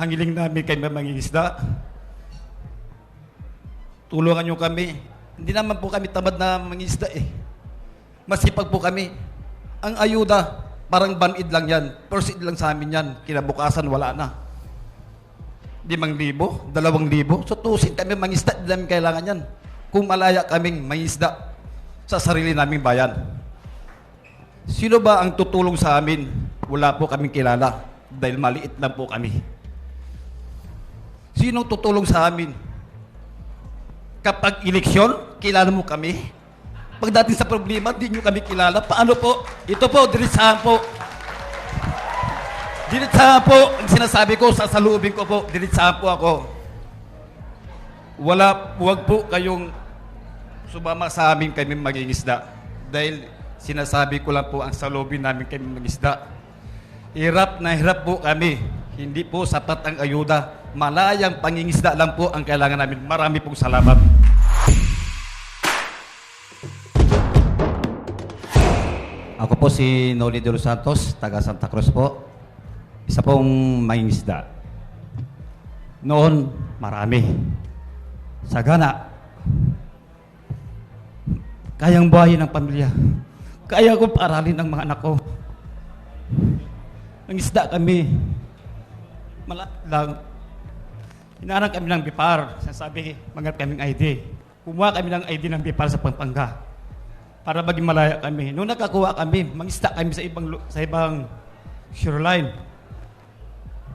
Hangiling namin kay mangingisda. Tulungan nyo kami. Hindi naman po kami tamad na mangingisda eh. Masipag po kami. Ang ayuda, parang banid lang yan. Proceed lang sa amin yan. Kinabukasan, wala na. Limang libo, dalawang libo. So tusin kami mangisda, hindi namin kailangan yan. Kung malaya kaming mangisda sa sarili naming bayan. Sino ba ang tutulong sa amin? Wala po kaming kilala dahil maliit lang po kami. Sino tutulong sa amin? Kapag eleksyon, kilala mo kami. Pagdating sa problema, di nyo kami kilala. Paano po? Ito po, diritsahan po. Diritsahan po, ang sinasabi ko, sasalubin ko po, diritsahan po ako. Wala, huwag po kayong sumama sa amin kami mangingisda. Dahil sinasabi ko lang po ang salubin namin kami mangisda. Hirap na hirap po kami. Hindi po sapat ang ayuda. Malayang pangingisda lang po ang kailangan namin. Marami pong salamat. Ako po si Noli de los Santos, taga Santa Cruz po. Isa pong mangingisda. Noon, marami. Sagana. Kayang buhayin ng pamilya. Kaya ko paralin ang mga anak ko. Nangisda kami. Malapit lang. Hinarang kami ng BIPAR. Sasabi, mangat kaming ID. Kumuha kami ng ID ng BIPAR sa Pampanga para maging malaya kami. Nung nakakuha kami, mangisda kami sa ibang sa ibang shoreline.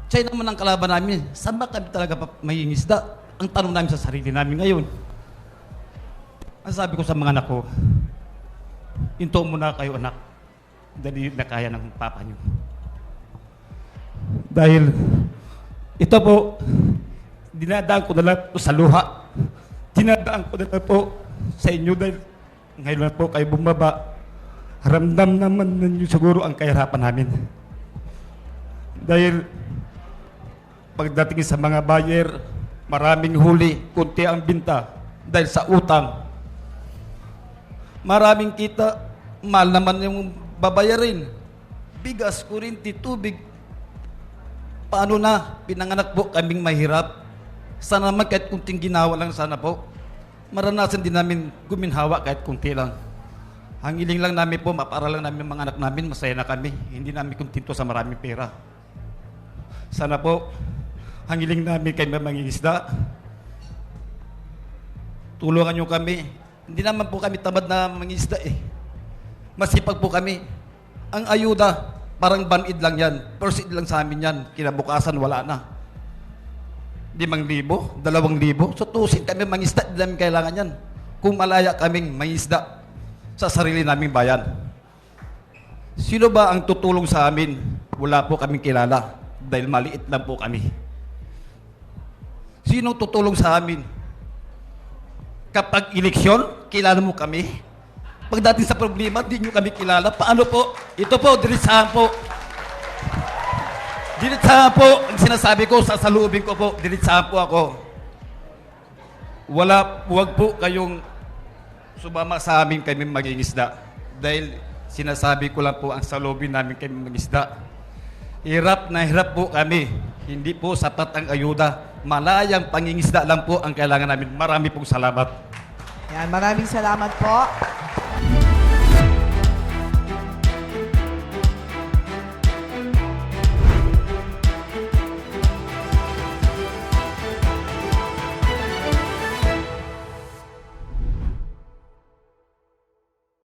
Siya naman ang kalaban namin. Saan ba kami talaga may isda? Ang tanong namin sa sarili namin ngayon. Ang sabi ko sa mga anak ko, Into muna kayo anak. Dali na kaya ng papa niyo. Dahil ito po, dinadaan ko na lang po sa luha. Dinadaan ko na lang po sa inyo dahil ngayon na po kayo bumaba. Ramdam naman ninyo siguro ang kahirapan namin. Dahil pagdating sa mga buyer, maraming huli, kunti ang binta dahil sa utang. Maraming kita, mahal naman yung babayarin. Bigas, kurinti, tubig. Paano na? Pinanganak po kaming mahirap. Sana naman kahit kunting ginawa lang sana po. Maranasan din namin guminhawa kahit kunti lang. Ang iling lang namin po, mapara lang namin mga anak namin, masaya na kami. Hindi namin kontento sa maraming pera. Sana po, ang iling namin kay mangingisda, tulungan nyo kami. Hindi naman po kami tamad na mangisda eh. Masipag po kami. Ang ayuda, parang banid lang yan. Proceed lang sa amin yan. Kinabukasan, wala na. Limang libo, dalawang libo. So tusin kami mangisda, hindi namin kailangan yan. Kung malaya kaming mangisda sa sarili naming bayan. Sino ba ang tutulong sa amin? Wala po kaming kilala dahil maliit lang po kami. Sino tutulong sa amin? Kapag eleksyon, kilala mo kami. Pagdating sa problema, di nyo kami kilala. Paano po? Ito po, diritsahan po. Diritsahan po, ang sinasabi ko, sasalubin ko po, diritsahan po ako. Wala, huwag po kayong sumama sa amin kami mangingisda. Dahil sinasabi ko lang po ang salubin namin kami mangisda. Hirap na hirap po kami. Hindi po sapat ang ayuda. Malayang pangingisda lang po ang kailangan namin. Marami pong salamat. Yan, maraming salamat po.